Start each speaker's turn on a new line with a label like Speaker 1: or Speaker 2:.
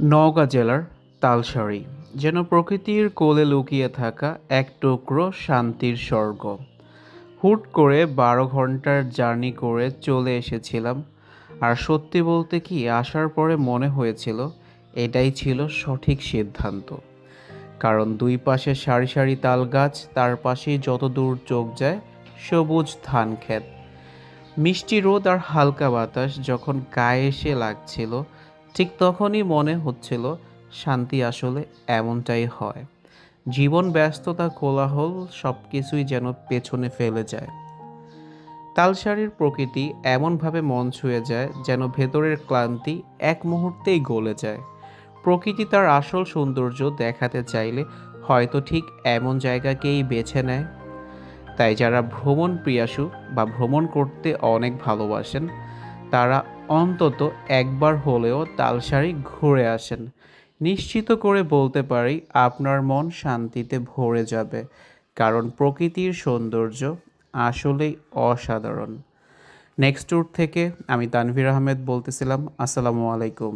Speaker 1: নওগাঁ জেলার তালসারি যেন প্রকৃতির কোলে লুকিয়ে থাকা এক টুকরো শান্তির স্বর্গ। হুট করে বারো ঘণ্টার জার্নি করে চলে এসেছিলাম, আর সত্যি বলতে কি আসার পরে মনে হয়েছিল এটাই ছিল সঠিক সিদ্ধান্ত। কারণ দুই পাশে সারি সারি তাল গাছ তার পাশেই যত দূর চোখ যায় সবুজ ধান ক্ষেত। মিষ্টি রোদ আর হালকা বাতাস যখন গায়ে এসে লাগছিল ঠিক তখনই মনে হচ্ছিল শান্তি আসলে এমনটাই হয়। জীবন, ব্যস্ততা, কোলাহল সব কিছুই যেন পেছনে ফেলে যায়। তালসারির প্রকৃতি এমনভাবে মন ছুঁয়ে যায় যেন ভেতরের ক্লান্তি এক মুহূর্তেই গলে যায়। প্রকৃতি তার আসল সৌন্দর্য দেখাতে চাইলে হয়তো ঠিক এমন জায়গাকেই বেছে নেয়। তাই যারা ভ্রমণ প্রিয়াসু বা ভ্রমণ করতে অনেক ভালোবাসেন তারা অন্তত একবার হলেও তালসারি ঘুরে আসেন। নিশ্চিত করে বলতে পারি, আপনার মন শান্তিতে ভরে যাবে, কারণ প্রকৃতির সৌন্দর্য আসলেই অসাধারণ। নেক্সট ট্যুর থেকে আমি তানভীর আহমেদ বলতেছিলাম, আসসালামু আলাইকুম।